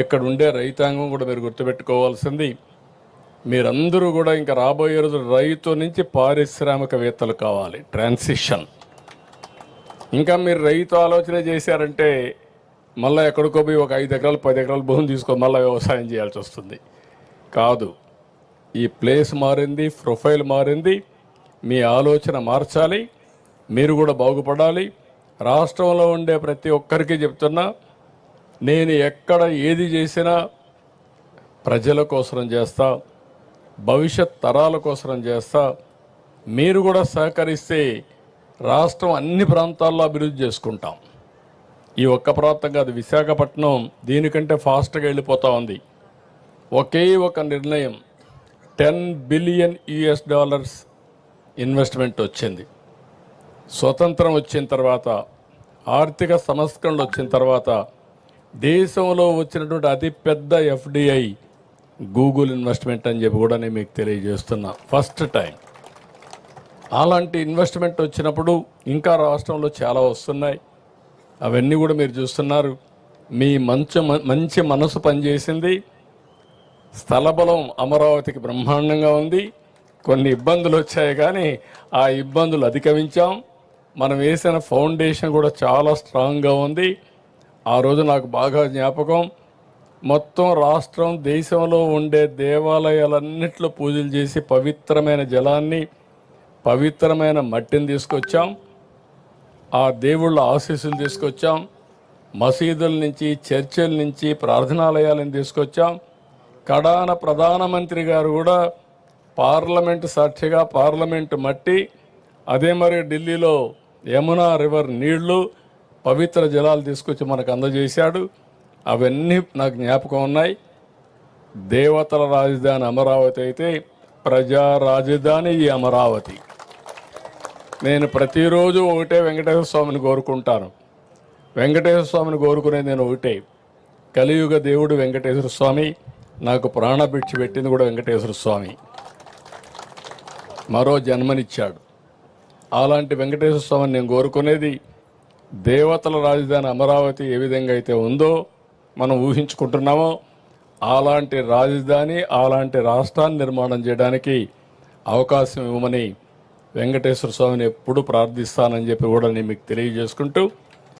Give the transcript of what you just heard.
ఇక్కడ ఉండే రైతాంగం కూడా మీరు గుర్తుపెట్టుకోవాల్సింది మీరందరూ కూడా ఇంకా రాబోయే రోజు రైతు నుంచి పారిశ్రామికవేత్తలు కావాలి. ట్రాన్సిషన్ ఇంకా మీరు రైతు ఆలోచన చేశారంటే మళ్ళీ ఎక్కడికో పోయి ఒక ఐదు ఎకరాలు పది ఎకరాలు భూమి తీసుకొని మళ్ళీ వ్యవసాయం చేయాల్సి వస్తుంది. కాదు ఈ ప్లేస్ మారింది ప్రొఫైల్ మారింది మీ ఆలోచన మార్చాలి మీరు కూడా బాగుపడాలి. రాష్ట్రంలో ఉండే ప్రతి ఒక్కరికి చెప్తున్నా నేను ఎక్కడ ఏది చేసినా ప్రజల కోసం చేస్తా భవిష్యత్ తరాల కోసం చేస్తా. మీరు కూడా సహకరిస్తే రాష్ట్రం అన్ని ప్రాంతాల్లో అభివృద్ధి చేసుకుంటాం. ఈ ఒక్క ప్రాంతం కాదు విశాఖపట్నం దీనికంటే ఫాస్ట్గా వెళ్ళిపోతూ ఉంది. ఒకే ఒక నిర్ణయం ten billion US dollars investment వచ్చింది. స్వతంత్రం వచ్చిన తర్వాత ఆర్థిక సంస్కరణలు వచ్చిన తర్వాత దేశంలో వచ్చినటువంటి అతిపెద్ద ఎఫ్డిఐ గూగుల్ ఇన్వెస్ట్మెంట్ అని చెప్పి కూడా నేను మీకు తెలియజేస్తున్నా. First time. అలాంటి ఇన్వెస్ట్మెంట్ వచ్చినప్పుడు ఇంకా రాష్ట్రంలో చాలా వస్తున్నాయి. అవన్నీ కూడా మీరు చూస్తున్నారు. మీ మంచి మంచి మనసు పనిచేసింది. స్థలబలం అమరావతికి బ్రహ్మాండంగా ఉంది. కొన్ని ఇబ్బందులు వచ్చాయి కానీ ఆ ఇబ్బందులు అధిగమించాం. మనం వేసిన ఫౌండేషన్ కూడా చాలా స్ట్రాంగ్గా ఉంది. ఆ రోజు నాకు బాగా జ్ఞాపకం. మొత్తం రాష్ట్రం దేశంలో ఉండే దేవాలయాలన్నింటిలో పూజలు చేసి పవిత్రమైన జలాన్ని పవిత్రమైన మట్టిని తీసుకొచ్చాం. ఆ దేవుళ్ళ ఆశీస్సులు తీసుకొచ్చాం. మసీదుల నుంచి చర్చిల నుంచి ప్రార్థనాలయాలను తీసుకొచ్చాం. కడాన ప్రధానమంత్రి గారు కూడా పార్లమెంటు సాక్షిగా పార్లమెంటు మట్టి అదే మరి ఢిల్లీలో యమునా రివర్ నీళ్ళు పవిత్ర జలాలు తీసుకొచ్చి మనకు అందజేశాడు. అవన్నీ నాకు జ్ఞాపకం ఉన్నాయి. దేవతల రాజధాని అమరావతి అయితే ప్రజా రాజధాని ఈ అమరావతి. నేను ప్రతిరోజు ఒకటే వెంకటేశ్వర స్వామిని కోరుకుంటాను. వెంకటేశ్వర స్వామిని కోరుకునేది నేను ఒకటే. కలియుగ దేవుడు వెంకటేశ్వర స్వామి నాకు ప్రాణభిక్ష పెట్టింది కూడా వెంకటేశ్వర స్వామి. మరో జన్మనిచ్చాడు. అలాంటి వెంకటేశ్వర స్వామిని నేను కోరుకునేది దేవతల రాజధాని అమరావతి ఏ విధంగా అయితే ఉందో మనం ఊహించుకుంటున్నామో అలాంటి రాజధాని అలాంటి రాష్ట్రాన్ని నిర్మాణం చేయడానికి అవకాశం ఇవ్వమని వెంకటేశ్వర స్వామిని ఎప్పుడు ప్రార్థిస్తానని చెప్పి కూడా నేను మీకు తెలియజేసుకుంటూ